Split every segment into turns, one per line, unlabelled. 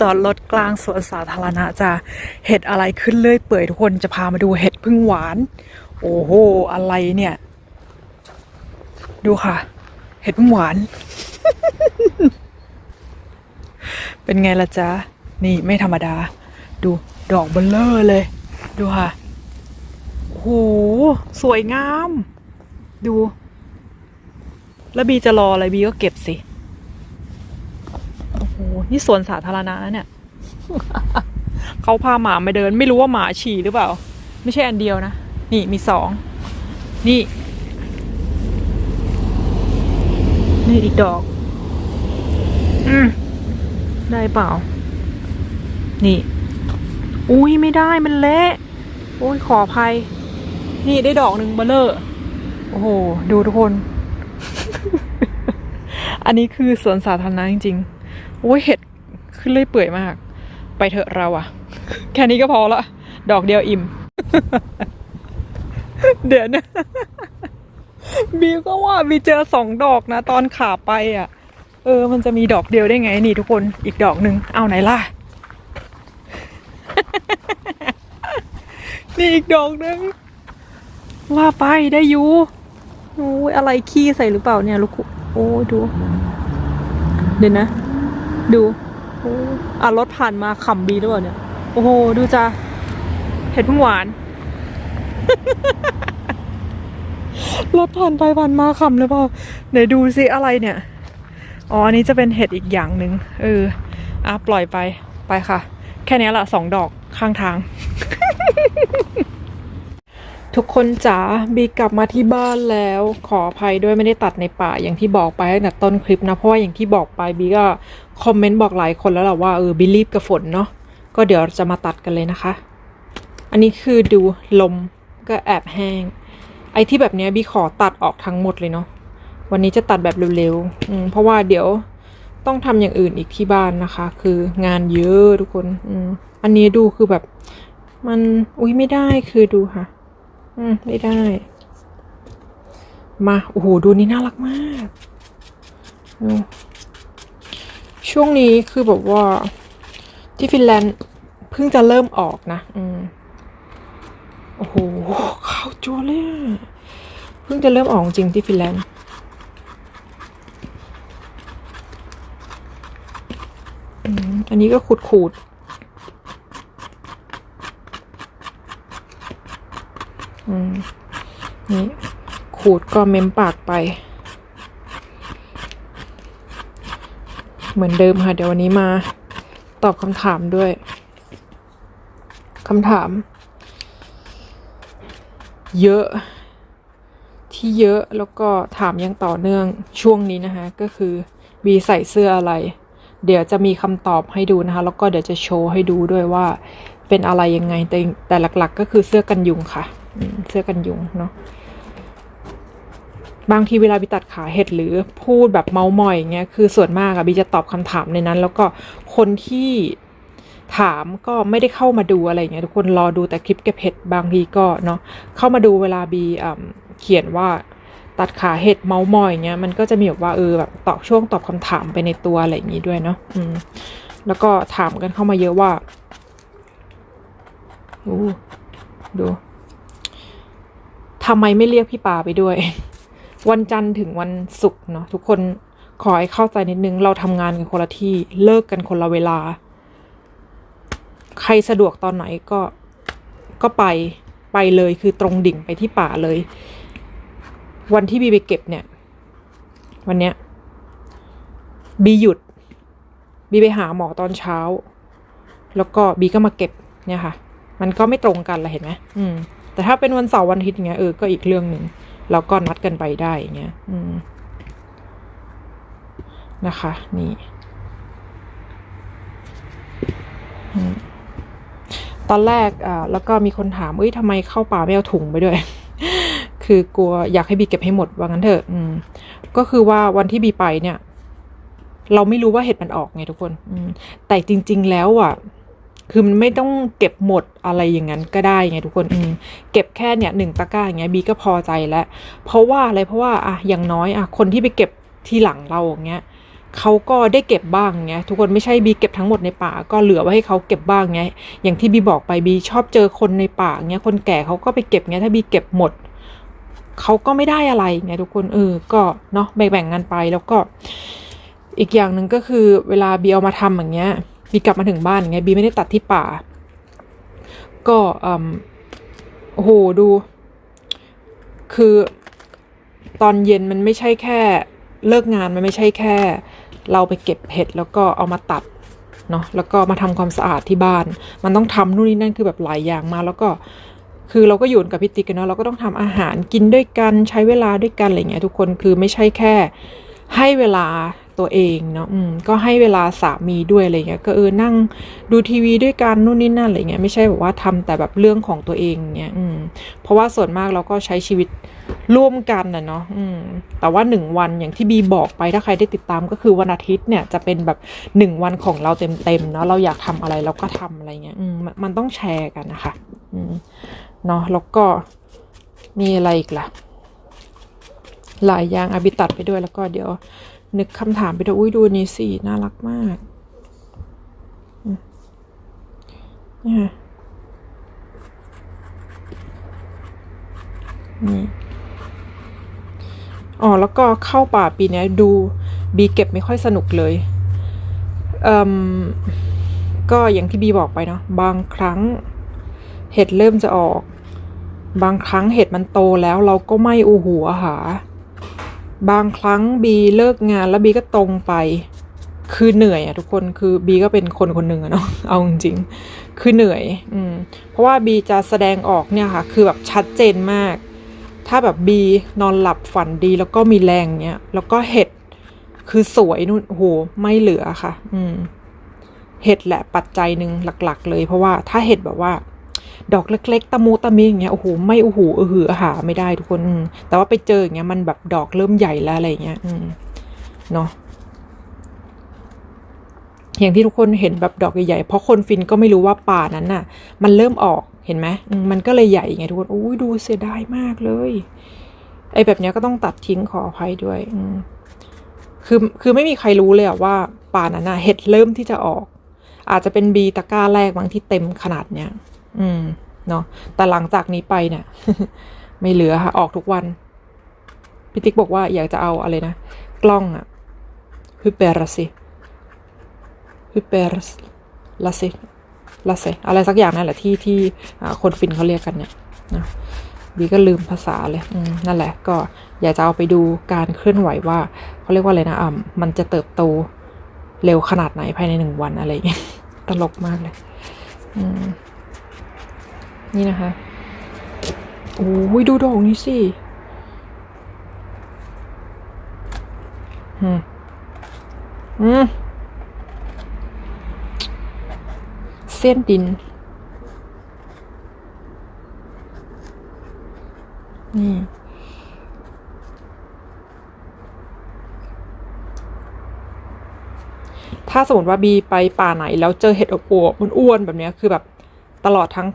จอดรถกลางสวนสาธารณะจะเห็ดอะไรขึ้นเรื่อยเปื่อยทุกคนจะพามาดูเห็ดพึ่งหวาน โอ้โห อะไรเนี่ย ดูค่ะ เห็ดพึ่งหวาน เป็นไงล่ะจ๊ะ นี่ไม่ธรรมดา ดูดอกเบลเลอร์เลย ดูค่ะ โอ้โห สวยงาม ดู แล้วบีจะรออะไรบีก็เก็บสิ โอ้โหนี่สวนสาธารณะนะเนี่ย เขาพาหมามาเดิน ไม่รู้ว่าหมาฉี่หรือเปล่า ไม่ใช่อันเดียวนะ นี่มีสอง นี่ นี่อีกดอก อืมได้เปล่า นี่ อุ้ยไม่ได้มันเละโอ้ยขออภัย นี่ได้ดอกหนึ่งเบลเลอร์ โอ้โห ดูทุกคน อันนี้คือสวนสาธารณะจริงๆ โอ้ยเห็ดขึ้นเลยเปื่อยมาก ไปเถอะเราอะแค่นี้ก็พอละ ดอกเดียวอิ่ม เดี๋ยวนะบีก็ว่าบีเจอสองดอกนะ ตอนขาไปอะเออ มันจะมีดอกเดียวได้ไงนี่ทุกคนอีกดอกหนึ่งเอาไหนล่ะ นี่อีกดอกหนึ่งว่าไปได้อยู่โอ้ยอะไรขี้ใส่หรือเปล่าเนี่ยลูกโอ้ดู เดี๋ยวนะ ดูอ้อะรถผ่านมาขำบีหรือเปล่าเนี่ย โอ้โห ดูจ้าเห็ดพึ่งหวาน รถผ่านไปผ่านมาขำหรือเปล่าไหนดูสิอะไรเนี่ย อ๋อ อันนี้จะเป็นเห็ดอีกอย่างหนึ่งเออ อะ ปล่อยไป ไปค่ะ แค่นี้ละสองดอกข้างทาง ทุกคนจ๋าบีกลับมาที่บ้านแล้ว ขออภัยด้วยไม่ได้ตัดในป่าอย่างที่บอกไปตั้งแต่ต้นคลิปนะ เพราะว่าอย่างที่บอกไปบีก็คอมเมนต์บอกหลายคนแล้วแหละว่าเออบีรีบกับฝนเนาะก็เดี๋ยวจะมาตัดกันเลยนะคะ อันนี้คือดูลมก็แอบแห้ง ไอ้ที่แบบเนี้ยบีขอตัดออกทั้งหมดเลยเนาะวันนี้จะตัดแบบเร็วๆเพราะว่าเดี๋ยวต้องทำอย่างอื่นอีกที่บ้านนะคะ คืองานเยอะทุกคนออันนี้ดูคือแบบ มันอุ้ยไม่ได้คือดูค่ะ อืมไม่ได้ มา โอ้โห ดูนี่น่ารักมากช่วงนี้คือแบบว่า ที่ฟินแลนด์เพิ่งจะเริ่มออกนะ อืมโอ้โหข้าวจัวเลยเพิ่งจะเริ่มออกจริงที่ฟินแลนด์อันนี้ก็ขูดขูดๆอืม นี่ ขูดก็เม้มปากไป เหมือนเดิมค่ะ เดี๋ยววันนี้มา ตอบคำถามด้วยคำถาม เยอะ ที่เยอะแล้วก็ถามยังต่อเนื่องช่วงนี้นะคะ ก็คือบีใส่เสื้ออะไร เดี๋ยวจะมีคำตอบให้ดูนะคะ แล้วก็เดี๋ยวจะโชว์ให้ดูด้วยว่าเป็นอะไรยังไงแต่แต่หลักๆ ก็คือเสื้อกันยุงค่ะ เสื้อกันยุงเนาะ บางทีเวลาบีตัดขาเห็ดหรือพูดแบบเมาส์มอยอย่างเงี้ยคือส่วนมากอะบีจะตอบคำถามในนั้น แล้วก็คนที่ถามก็ไม่ได้เข้ามาดูอะไรอย่างเงี้ยทุกคนรอดูแต่คลิปเก็บเห็ดบางทีก็เนาะเข้ามาดูเวลาบีเขียนว่าตัดขาเห็ดเมาส์มอยอย่างเงี้ยมันก็จะมีแบบว่าเออแบบตอบช่วงตอบคำถามไปในตัวอะไรอย่างงี้ด้วยเนาะอืมแล้วก็ถามกันเข้ามาเยอะว่าดูดูทำไมไม่เรียกพี่ปาไปด้วย วันจันทร์ถึงวันศุกร์เนาะทุกคนขอให้เข้าใจนิดนึง เราทำงานกันคนละที่เลิกกันคนละเวลา ใครสะดวกตอนไหนก็ก็ไปไปเลยคือตรงดิ่งไปที่ป่าเลย วันที่บีไปเก็บเนี่ย วันเนี้ยบีหยุดบีไปหาหมอตอนเช้า แล้วก็บีก็มาเก็บเนี่ยค่ะ มันก็ไม่ตรงกันละเห็นไหมอืมแต่ถ้าเป็นวันเสาร์วันอาทิตย์อย่างเงี้ยเออก็อีกเรื่องหนึ่ง เราก็นัดกันไปได้เงี้ยนะคะ นี่ตอนแรกอ่าแล้วก็มีคนถามเอ้ยทำไมเข้าป่าไม่เอาถุงไปด้วย คือกลัวอยากให้บีเก็บให้หมดว่างั้นเถอะ อืม ก็คือว่าวันที่บีไปเนี่ย เราไม่รู้ว่าเห็ดมันออกไงทุกคน อืม แต่จริง ๆ แล้วอะ คือมันไม่ต้องเก็บหมดอะไรอย่างนั้นก็ได้ไงทุกคนอืมเก็บแค่เนี่ยหนึ่งตะกร้าอย่างเงี้ยบีก็พอใจแล้ว เพราะว่าอะไรเพราะว่าอะอย่างน้อยอะคนที่ไปเก็บทีหลังเราอย่างเงี้ยเขาก็ได้เก็บบ้างไงทุกคนไม่ใช่บีเก็บทั้งหมดในป่าก็เหลือไว้ให้เขาเก็บบ้างไงอย่างที่บีบอกไปบีชอบเจอคนในป่าเงี้ยคนแก่เขาก็ไปเก็บเงี้ยถ้าบีเก็บหมดเขาก็ไม่ได้อะไรไงทุกคนเออก็เนาะแบ่งๆกันไปแล้วก็ อีกอย่างหนึ่งก็คือเวลาบีเอามาทำอย่างเงี้ย บีกลับมาถึงบ้านอย่างบีไม่ได้ตัดที่ป่า ก็อืมโอ้โหดู คือตอนเย็นมันไม่ใช่แค่เลิกงานมันไม่ใช่แค่ เราไปเก็บเห็ดแล้วก็เอามาตัดเนาะแล้วก็มาทำความสะอาดที่บ้าน มันต้องทำนู่นนี่นั่นคือแบบหลายอย่างมา แล้วก็คือเราก็อยู่กับพี่ติ๊กกันเนาะเราก็ต้องทำอาหารกินด้วยกันใช้เวลาด้วยกันอะไรเงี้ยทุกคนคือไม่ใช่แค่ ให้เวลา ตัวเองเนาะก็ให้เวลาสามีด้วยอะไรเงี้ยก็เออนั่งดูทีวีด้วยกันนู่นนี่นั่นอะไรเงี้ยไม่ใช่แบบว่าทำแต่แบบเรื่องของตัวเองเงี้ยเพราะว่าส่วนมากเราก็ใช้ชีวิตร่วมกันนะเนาะแต่ว่าหนึ่งวันอย่างที่บีบอกไปถ้าใครได้ติดตามก็คือวันอาทิตย์เนี่ยจะเป็นแบบหนึ่งวันของเราเต็มๆเนาะเราอยากทำอะไรเราก็ทำอะไรเงี้ยมมันต้องแชร์กันนะคะเนาะแล้วก็มีอะไรอีกล่ะหลายอย่างอาบิตัดไปด้วยแล้วก็เดี๋ยว นึกคำถามไปด้วยอุ้ยดูนี่สิน่ารักมากนี่ยนี่อ๋อ แล้วก็เข้าป่าปีนี้ดูบีเก็บไม่ค่อยสนุกเลยเอ่มก็อย่างที่บีบอกไปเนาะบางครั้งเห็ดเริ่มจะออก บางครั้งเห็ดมันโตแล้วเราก็ไม่อูหูอาหา บางครั้งบีเลิกงานแล้วบีก็ตรงไป คือเหนื่อยอะทุกคนคือบีก็เป็นคนคนหนึ่งอะเนาะเอาจริงๆคือเหนื่อยอืมเพราะว่าบีจะแสดงออกเนี่ยค่ะ คือแบบชัดเจนมาก ถ้าแบบบีนอนหลับฝันดีแล้วก็มีแรงเนี้ยแล้วก็เห็ดคือสวยนู่นโอ้โหไม่เหลือค่ะ อืมเห็ดแหละปัจจัยหนึ่งหลัก ๆ เลย เพราะว่าถ้าเห็ดแบบว่า ดอกเล็ก ๆ ตะมูตะมีอย่างเงี้ยโอ้โหไม่โอ้โหเออหืออาหาไม่ได้ทุกคน แต่ว่าไปเจออย่างเงี้ยมันแบบดอกเริ่มใหญ่แล้วอะไรเงี้ยอืมเนาะอย่างที่ทุกคนเห็นแบบดอกใหญ่ๆเพราะคนฟินก็ไม่รู้ว่าป่านั้นน่ะ มันเริ่มออกเห็นไหมมันก็เลยใหญ่ไงทุกคนอุ้ยดูเสียดายมากเลยไอ้แบบเนี้ยก็ต้องตัดทิ้งขออภัยด้วยอืคือคือไม่มีใครรู้เลยอะว่าป่านั้นน่ะเห็ดเริ่มที่จะออก อาจจะเป็นบีตะก้าแรกบางที่เต็มขนาดเนี้ย อืม เนาะแต่หลังจากนี้ไปเนี่ย ไม่เหลือค่ะ ออกทุกวันพี่ติ๊กบอกว่าอยากจะเอาอะไรนะ กล้องอะฮึเปอร์สิฮึเปอรสลาสิลาเซอะไรสักอย่างนั่นแหละที่ที่คนฟินเขาเรียกกันเนี่ยนะบีก็ลืมภาษาเลยนั่นแหละ ก็อยากจะเอาไปดูการเคลื่อนไหวว่าเขาเรียกว่าอะไรนะอ่ามันจะเติบโตเร็วขนาดไหนภายในหนึ่งวันอะไรอย่างเงี้ยตลกมากเลย อืม นี่นะคะ โอ้ยดูดอกนี้สิอืมอืมเส้นดิน นี่ถ้าสมมติว่าบีไปป่าไหนแล้วเจอเห็ดอบอวบอ้วนแบบนี้คือแบบตลอดทั้ง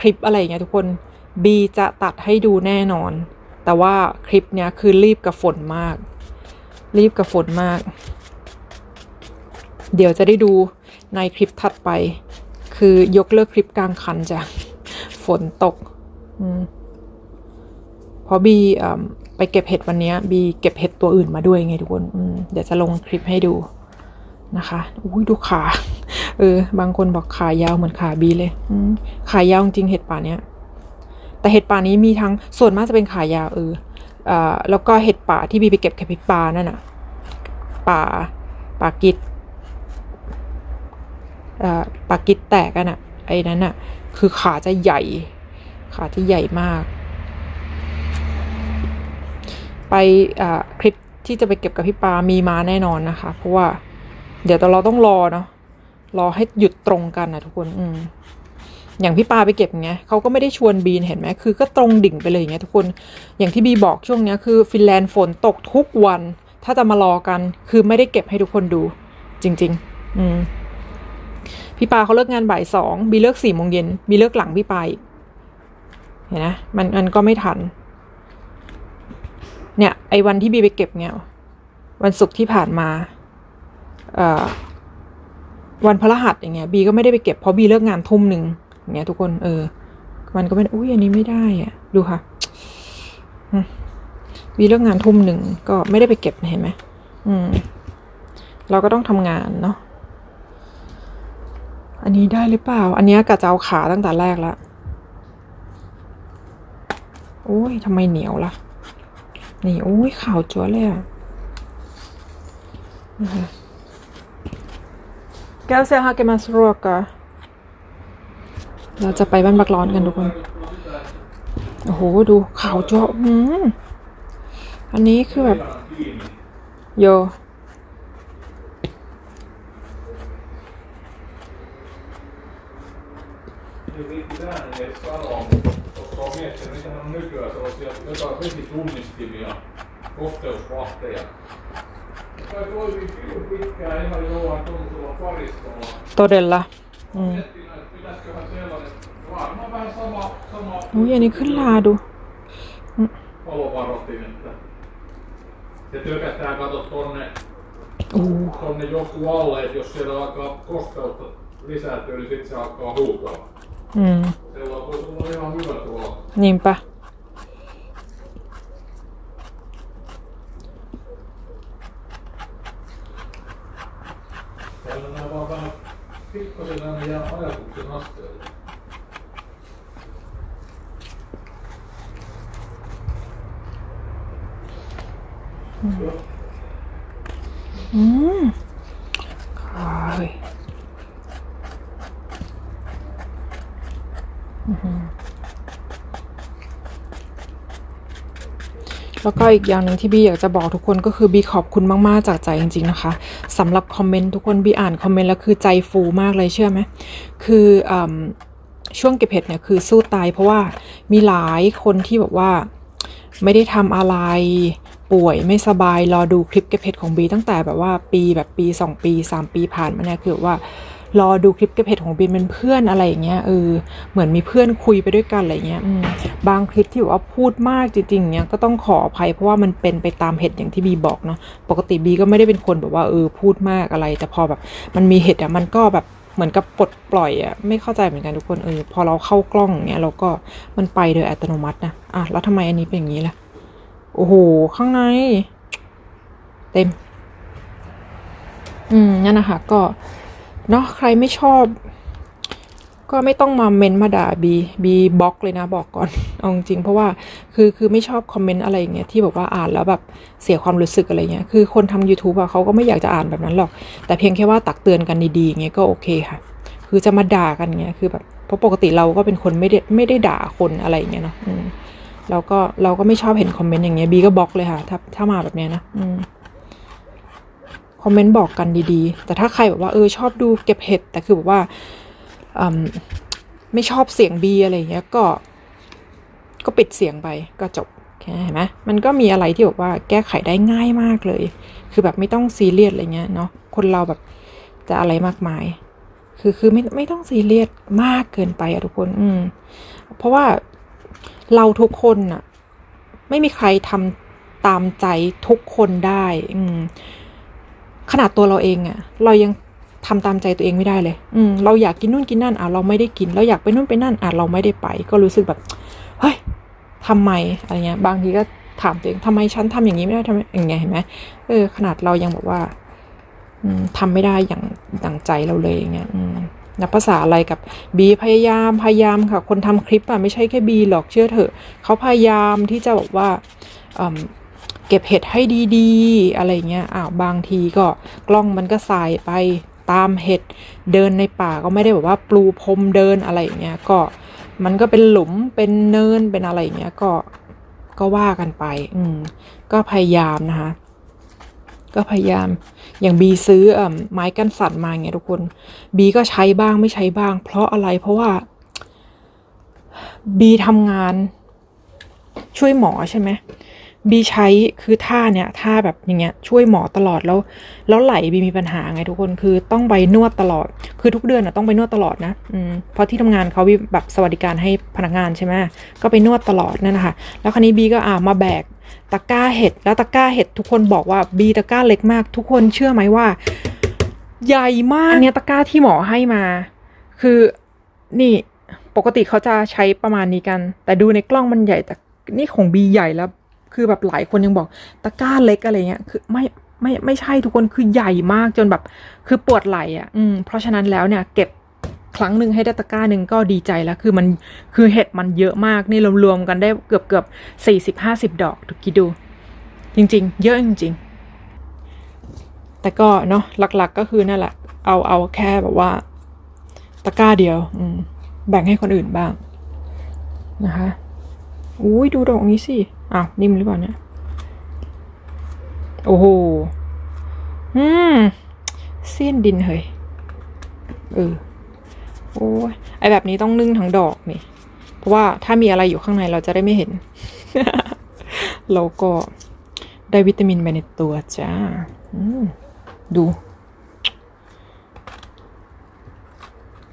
คลิปอะไรอย่างเงี้ยทุกคนบีจะตัดให้ดูแน่นอน แต่ว่าคลิปเนี้ยคือรีบกับฝนมาก รีบกับฝนมาก เดี๋ยวจะได้ดูในคลิปถัดไป คือยกเลิกคลิปกลางคันจ้ะฝนตกอืมเพราะบีไปเก็บเห็ดวันนี้บีเก็บเห็ดตัวอื่นมาด้วยไงทุกคนเดี๋ยวจะลงคลิปให้ดู นะคะอุ้ยดูขา เออ บางคนบอกขายาวเหมือนขาบีเลยอขายาวจริงเห็ดป่าเนี้ย แต่เห็ดป่านี้มีทั้งส่วนมากจะเป็นขายาวเอออ่าแล้วก็เห็ดป่าที่บีไปเก็บเห็ดป่านั่นน่ะ ป่าป่ากิดอ่าป่ากิดแตกกันน่ะ ไอ้นั้นน่ะ คือขาจะใหญ่ ขาจะใหญ่มาก ไปอ่าคลิปที่จะไปเก็บกับพี่ปามีมาแน่นอนนะคะ เพราะว่า เดี๋ยวแต่เราต้องรอเนาะรอให้หยุดตรงกันนะทุกคน อืมอย่างพี่ปาไปเก็บไงเขาก็ไม่ได้ชวนบีนเห็นไหมคือก็ตรงดิ่งไปเลยอย่างเงี้ยทุกคน อย่างที่บีบอกช่วงเนี้ยคือฟินแลนด์ฝนตกทุกวัน ถ้าจะมารอกัน คือไม่ได้เก็บให้ทุกคนดู จริง ๆ อืมพี่ปาเขาเลิกงานบ่ายสองบีเลิกสี่โมงเย็นบีเลิกหลังพี่ปาอีกเห็นนะมันมันก็ไม่ทัน เนี่ย ไอ้วันที่บีไปเก็บเนี่ย วันศุกร์ที่ผ่านมา วันพฤหัสอย่างเงี้ยบีก็ไม่ได้ไปเก็บเพราะบีเลิกงานทุ่มหนึ่งอย่างเงี้ยทุกคนเออ มันก็ไม่อุ้ยอันนี้ไม่ได้อะ ดูค่ะบีเลิกงานทุ่มหนึ่งก็ไม่ได้ไปเก็บเห็นไหมอืม เราก็ต้องทำงานเนาะอันนี้ได้หรือเปล่า อันเนี้ยกะจะเอาขาตั้งแต่แรกแล้วโอ้ยทำไมเหนียวล่ะ นี่ โอ้ยขาวจั๊วเลยอะนะคะ แก้วเซลฮาเกมัสรัวกะเราจะไปบ้านบักร้อนกันทุกคน โอ้โห ดูขาวจ้ะอันนี้คือแบบ โย
kosteusvahteja
Todella. Mm. No hieni kyllä laadu. Mm.
Palovarotin, että se tökätään kato tonne,
uh.
tonne joku alle, että jos siellä alkaa kosteutta lisääntyä, niin sitten se alkaa huutaa.
Mm.
Silloin voi tulla ihan hyvä tuolla. Niinpä. pikkusen aina jää ajatuksen asteelle.
Mm. Mm. แล้วก็อีกอย่างหนึ่งที่บีอยากจะบอกทุกคนก็คือบีขอบคุณมากๆจากใจจริง ๆ นะคะสำหรับคอมเมนต์ทุกคนบีอ่านคอมเมนต์แล้วคือใจฟูมากเลยเชื่อไหมคืออช่วงเก็บเห็ดเนี่ยคือสู้ตาย เพราะว่ามีหลายคนที่แบบว่าไม่ได้ทำอะไรป่วยไม่สบายรอดูคลิปเก็บเห็ดของบีตั้งแต่แบบว่าปีแบบปี 2 ปี 3 ปีผ่านมาเนี่ยคือว่า รอดูคลิปเก็บเห็ดของบีเป็นเพื่อนอะไรอย่างเงี้ยเออเหมือนมีเพื่อนคุยไปด้วยกันอะไรเงี้ยบางคลิปที่แบบว่าพูดมากจริงๆเนี้ยก็ต้องขออภัยเพราะว่ามันเป็นไปตามเห็ดอย่างที่บีบอกเนาะปกติบีก็ไม่ได้เป็นคนแบบว่าเออพูดมากอะไร แต่พอแบบ มันมีเห็ดอะมันก็แบบเหมือนกับปลดปล่อยอะไม่เข้าใจเหมือนกันทุกคนเออพอเราเข้ากล้องเงี้ยเราก็มันไปโดยอัตโนมัตินะอะแล้วทำไมอันนี้เป็นอย่างนี้ล่ะโอ้โหข้างใน เต็ม อืมนั่นนะคะก็ เนาะใครไม่ชอบ ก็ไม่ต้องมาเมนมาด่าบีบีบล็อกเลยนะบอกก่อนเอาจริงเพราะว่าคือคือไม่ชอบคอมเมนต์อะไรอย่างเงี้ยที่แบบว่าอ่านแล้วแบบเสียความรู้สึกอะไรเงี้ยคือคนทำ YouTube อะเขาก็ไม่อยากจะอ่านแบบนั้นหรอก แต่เพียงแค่ว่าตักเตือนกันดีๆเงี้ยก็โอเคค่ะ คือจะมาด่ากันเงี้ยคือแบบเพราะปกติเราก็เป็นคนไม่ได้ไม่ได้ด่าคนอะไรเงี้ยเนาะอืมเราก็เราก็ไม่ชอบเห็นคอมเมนต์อย่างเงี้ยบีก็บล็อกเลยค่ะ ถ้าถ้ามาแบบเนี้ยนะ อืม คอมเมนต์บอกกันดีๆ แต่ถ้าใครแบบว่าเออชอบดูเก็บเห็ด แต่คือแบบว่าไม่ชอบเสียงบีอะไรเงี้ยก็ ก็ปิดเสียงไปก็จบแค่นั้นเห็นไหมมันก็มีอะไรที่แบบว่าแก้ไขได้ง่ายมากเลย คือแบบไม่ต้องซีเรียสอะไรเงี้ยเนาะคนเราแบบจะอะไรมากมาย คือคือไม่ไม่ต้องซีเรียสมากเกินไปอะทุกคน อืม เพราะว่าเราทุกคนน่ะไม่มีใครทำตามใจทุกคนได้ อืม ขนาดตัวเราเองอะเรายังทำตามใจตัวเองไม่ได้เลย อืมเราอยากกินนู่นกินนั่นอะเราไม่ได้กิน เราอยากไปนู่นไปนั่นอะเราไม่ได้ไป ก็รู้สึกแบบ เฮ้ยทำไมอะไรเงี้ย บางทีก็ถามตัวเองทำไมฉันทำอย่างนี้ไม่ได้ทำไมอย่างเงี้ยเห็นไหมเออ ขนาดเรายังบอกว่า อืมทำไม่ได้อย่างดังใจเราเลยอย่างเงี้ย อืมนับภาษาอะไรกับบีพยายามพยายามค่ะ คนทำคลิปอะไม่ใช่แค่บีหรอกเชื่อเถอะเขาพยายามที่จะบอกว่าอืม เก็บเห็ดให้ดีๆ อะไรเงี้ยอ้าวบางทีก็กล้องมันก็สายไปตามเห็ดเดินในป่าก็ไม่ได้แบบว่าปลูพรมเดินอะไรเงี้ยก็มันก็เป็นหลุมเป็นเนินเป็นอะไรเงี้ยก็ก็ว่ากันไป อืมก็พยายามนะคะ ก็พยายาม อย่างบีซื้ออไม้กันสั่นมาอย่างเงี้ยทุกคน บีก็ใช้บ้างไม่ใช้บ้าง เพราะอะไร เพราะว่า บีทำงานช่วยหมอใช่ไหม บีใช้คือท่าเนี่ยท่าแบบอย่างเงี้ยช่วยหมอตลอดแล้ว แล้วไหลบีมีปัญหาไงทุกคนคือต้องไปนวดตลอด คือทุกเดือนอะต้องไปนวดตลอดนะอืมเพราะที่ทำงานเขาแบบสวัสดิการให้พนักงานใช่ไหมก็ไปนวดตลอดนั่นนะคะแล้วคราวนี้บีก็อ่ามาแบกตะกร้าเห็ดแล้วตะกร้าเห็ดทุกคนบอกว่าบีตะกร้าเล็กมาก ทุกคนเชื่อไหมว่า ใหญ่มากอันเนี้ยตะกร้าที่หมอให้มา คือนี่ปกติเขาจะใช้ประมาณนี้กัน แต่ดูในกล้องมันใหญ่แต่นี่ของบีใหญ่แล้ว คือแบบหลายคนยังบอกตะกร้าเล็กอะไรเงี้ยคือไม่ไม่ไม่ใช่ทุกคนคือใหญ่มากจนแบบคือปวดไหล่อะ อืมเพราะฉะนั้นแล้วเนี่ยเก็บครั้งหนึ่งให้ได้ตะกร้าหนึ่งก็ดีใจแล้ว คือมันคือเห็ดมันเยอะมากนี่รวมๆกันได้เกือบเกือบสี่สิบห้าสิบดอกดูคิดดู จริง ๆ เยอะจริง ๆ แต่ก็เนาะหลักๆก็คือนั่นแหละ เอาเอาแค่แบบว่า ตะกร้าเดียว อืมแบ่งให้คนอื่นบ้างนะคะอุ้ยดูดอกนี้สิ อ้าวนิ่มหรือเปล่าเนี่ย โอ้โห อืมเสี้ยนดินเฮ้ย เออ โอ้ยไอแบบนี้ต้องนึ่งทั้งดอกนี่ เพราะว่าถ้ามีอะไรอยู่ข้างในเราจะได้ไม่เห็นแล้วก็ได้วิตามินไปในตัวจ้า ดู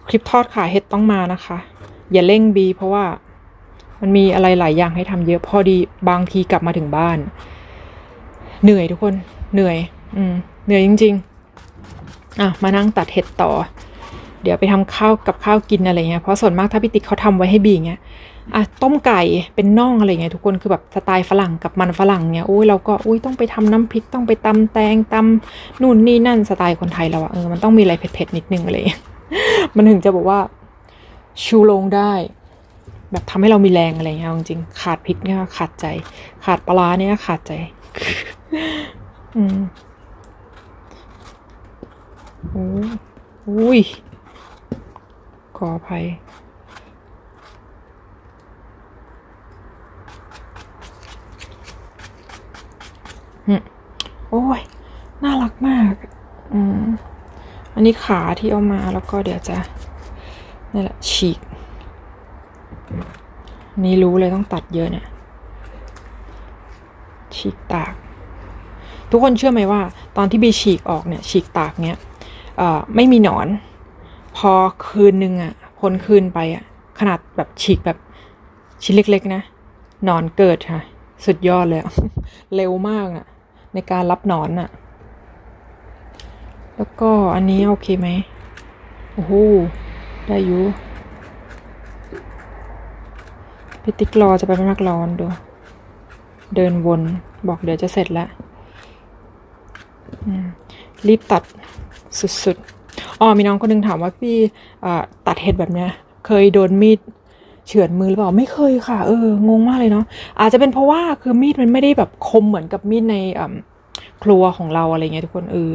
คลิปทอดขาเห็ดต้องมานะคะ อย่าเร่งบีเพราะว่า มันมีอะไรหลายอย่างให้ทำเยอะพอดีบางทีกลับมาถึงบ้าน เหนื่อยทุกคนเหนื่อย อืมเหนื่อยจริง ๆ อะมานั่งตัดเห็ดต่อ เดี๋ยวไปทำข้าวกับข้าวกินอะไรเงี้ยเพราะส่วนมากถ้าพี่ติ๊กเขาทำไว้ให้บีเงี้ยอะต้มไก่เป็นน่องอะไรเงี้ยทุกคนคือแบบสไตล์ฝรั่งกับมันฝรั่งเงี้ยอุ้ยเราก็อุ้ยต้องไปทำน้ำพริกต้องไปตำแตงตำนู่นนี่นั่นสไตล์คนไทยเราอะเออมันต้องมีอะไรเผ็ดๆนิดนึงอะไรเงี้ยมันถึงจะบอกว่าชูโรงได้ แบบทำให้เรามีแรงอะไรเงี้ยจริงขาดพริกเนี่ยขาดใจ ขาดปลาเนี่ยขาดใจ อืมโอ้อุ้ยขออภัยอืมโอ้ย น่ารักมาก อืม อันนี้ขาที่เอามาแล้วก็เดี๋ยวจะนี่แหละฉีก นี่รู้เลยต้องตัดเยอะเนี่ย ฉีกตาก ทุกคนเชื่อไหมว่า ตอนที่บีฉีกออกเนี่ย ฉีกตากเนี่ยไม่มีหนอน พอคืนนึงอะพ้นคืนไปอะขนาดแบบฉีกแบบชิ้นเล็ก ๆ นะหนอนเกิดค่ะ สุดยอดเลยเร็วมากอะในการรับหนอนอะ แล้วก็อันนี้โอเคไหมโอ้โหได้อยู่ พี่ติ๊กรอจะไปไม่มากร้อนดู เดินวนบอกเดี๋ยวจะเสร็จแล้วรีบตัดสุดๆอ๋อมีน้องคนหนึงถามว่าพี่ตัดเห็ดแบบเนี้ย เคยโดนมีดเฉือนมือหรือเปล่าไม่เคยค่ะ เอองงมากเลยเนาะอาจจะเป็นเพราะว่าคือมีดมันไม่ได้แบบคมเหมือนกับมีดในครัวของเราอะไรเงี้ยทุกคนเออ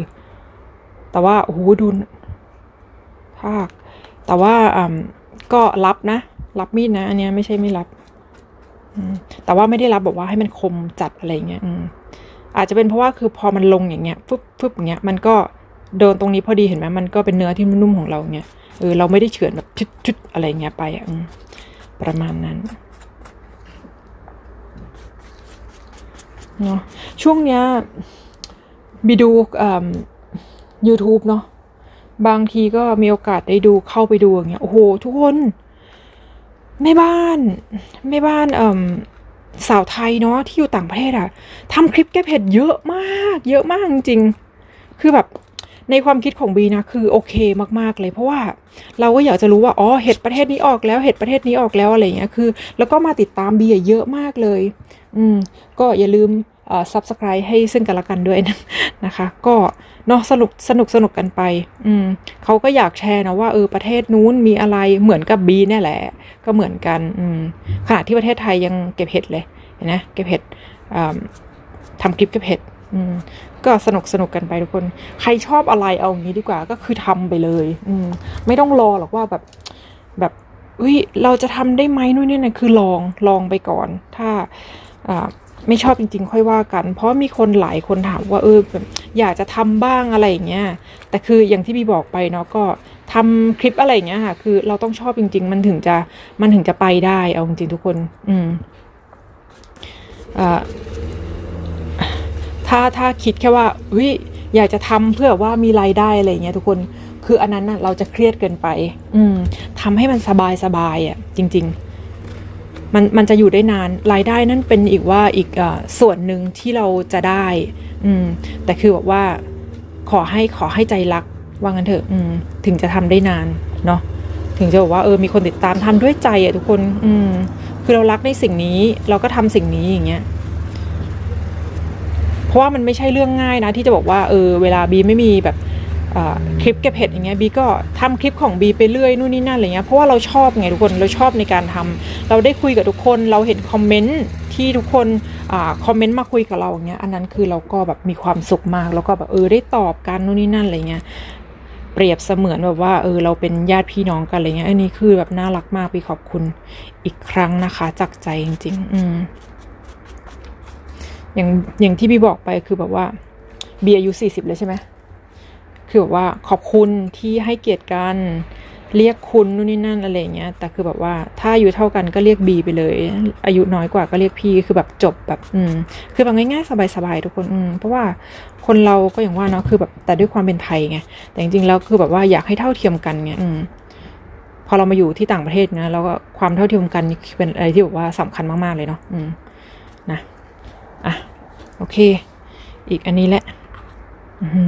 แต่ว่าโอ้โหดูภาคแต่ว่าอ่าก็รับนะ รับมีดนะ อันเนี้ยไม่ใช่ไม่รับ แต่ว่าไม่ได้รับบอกว่าให้มันคมจัดอะไรเงี้ยอาจจะเป็นเพราะว่าคือพอมันลงอย่างเงี้ยฟึบฟึบอย่างเงี้ยมันก็โดนตรงนี้พอดีเห็นไหมมันก็เป็นเนื้อที่นุ่มของเราเงี้ยเออเราไม่ได้เฉือนแบบชุดชุดๆอะไรเงี้ยไปอะประมาณนั้นเนาะช่วงเนี้ยบีดูอ่า YouTube เนาะบางทีก็มีโอกาสได้ดูเข้าไปดูอย่างเงี้ยโอ้โห ทุกคน แม่บ้านแม่บ้านเอ่มสาวไทยเนาะที่อยู่ต่างประเทศอะทำคลิปแก้เผ็ดเยอะมาก เยอะมากจริง คือแบบในความคิดของบีนะคือโอเคมากๆเลย เพราะว่าเราก็อยากจะรู้ว่าอ๋อเห็ดประเทศนี้ออกแล้วเห็ดประเทศนี้ออกแล้วอะไรเงี้ยคือ แล้วก็มาติดตามบีอะเยอะมากเลย อืม ก็อย่าลืม เอ่อ subscribe ให้ซึ่งกันและกันด้วยนะคะ ก็เนาะสนุกสนุกสนุกกันไป อืมเขาก็อยากแชร์นะว่าเออประเทศนู้นมีอะไรเหมือนกับบีเนี่ยแหละ ก็เหมือนกัน อืมขณะที่ประเทศไทยยังเก็บเห็ดเลยเห็นนะเก็บเห็ดทำคลิปเก็บเห็ดอืมก็สนุกสนุกกันไปทุกคน ใครชอบอะไรเอาอย่างนี้ดีกว่าก็คือทำไปเลย อืมไม่ต้องรอหรอกว่าแบบแบบเฮ้ยเราจะทำได้ไหมนู่นนี่นะคือลองลองไปก่อน ถ้าอ่า ไม่ชอบจริงๆ ค่อยว่ากัน เพราะมีคนหลายคนถามว่าเออแบบอยากจะทำบ้างอะไรอย่างเงี้ยแต่คืออย่างที่บีบอกไปเนาะก็ทำคลิปอะไรอย่างเงี้ยค่ะคือเราต้องชอบจริง ๆ มันถึงจะมันถึงจะไปได้เอาจริงๆทุกคน อืมอ่าถ้าถ้าคิดแค่ว่าเฮ้ยอยากจะทำเพื่อว่ามีรายได้อะไรเงี้ยทุกคนคืออันนั้นน่ะเราจะเครียดเกินไป อืมทำให้มันสบายสบายๆอะจริง ๆ มันมันจะอยู่ได้นานรายได้นั่นเป็นอีกว่าอีกอส่วนหนึ่งที่เราจะได้อืมแต่คือแบบว่าขอให้ขอให้ใจรักว่างั้นเถอะอืมถึงจะทำได้นานเนาะถึงจะบอกว่าเออมีคนติดตามทำด้วยใจอะทุกคนอืมคือเรารักในสิ่งนี้เราก็ทำสิ่งนี้อย่างเงี้ยเพราะว่ามันไม่ใช่เรื่องง่ายนะ ที่จะบอกว่าเออเวลาบีไม่มีแบบ คลิปเก็บเห็ดอย่างเงี้ยบีก็ทำคลิปของบีไปเรื่อยนู่นนี่นั่นอะไรเงี้ยเพราะว่าเราชอบไงทุกคนเราชอบในการทำเราได้คุยกับทุกคนเราเห็นคอมเมนต์ที่ทุกคนอคอมเมนต์มาคุยกับเราอย่างเงี้ยอันนั้นคือเราก็แบบมีความสุขมากแล้วก็แบบเออได้ตอบกันนู่นนี่นั่นอะไรเงี้ยเปรียบเสมือนแบบว่าเออเราเป็นญาติพี่น้องกันอะไรเงี้ยอันนี้คือแบบน่ารักมากบีขอบคุณอีกครั้งนะคะจากใจจริง ๆ อืมอย่างอย่างที่บีบอกไปคือแบบว่าบีอายุสี่สิบเลยใช่ไหม คือแบบว่าขอบคุณที่ให้เกียรติกัน เรียกคุณนู่นนี่นั่นอะไรเงี้ย แต่คือแบบว่าถ้าอายุเท่ากันก็เรียกบีไปเลย อายุน้อยกว่าก็เรียกพี่คือแบบจบแบบ อืม คือแบบง่ายๆสบายๆทุกคนอืมเพราะว่าคนเราก็อย่างว่าเนาะคือแบบแต่ด้วยความเป็นไทยไงแต่จริงๆแล้วคือแบบว่าอยากให้เท่าเทียมกันไงอืมพอเรามาอยู่ที่ต่างประเทศนะแล้วก็ความเท่าเทียมกันเป็นอะไรที่แบบว่าสำคัญมากๆเลยเนาะอืมนะอะโอเค อีกอันนี้แหละ อื้อหื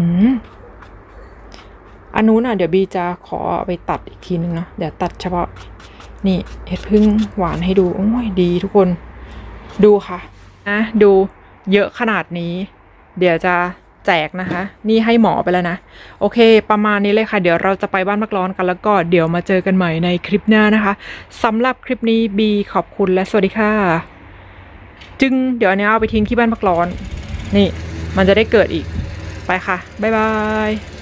อันนู้นอะเดี๋ยวบีจะขอไปตัดอีกทีนึงเนาะเดี๋ยวตัดเฉพาะ นี่เห็ดพึ่งหวานให้ดูโอ้ยดีทุกคนดูค่ะนะดูเยอะขนาดนี้ เดี๋ยวจะแจกนะคะ นี่ให้หมอไปแล้วนะ โอเค ประมาณนี้เลยค่ะ เดี๋ยวเราจะไปบ้านมักร้อนกันแล้วก็เดี๋ยวมาเจอกันใหม่ในคลิปหน้านะคะสำหรับคลิปนี้บีขอบคุณและสวัสดีค่ะ จึงเดี๋ยวอันนี้เอาไปทิ้งที่บ้านพักร้อน นี่ มันจะได้เกิดอีกไปค่ะ บ๊ายบาย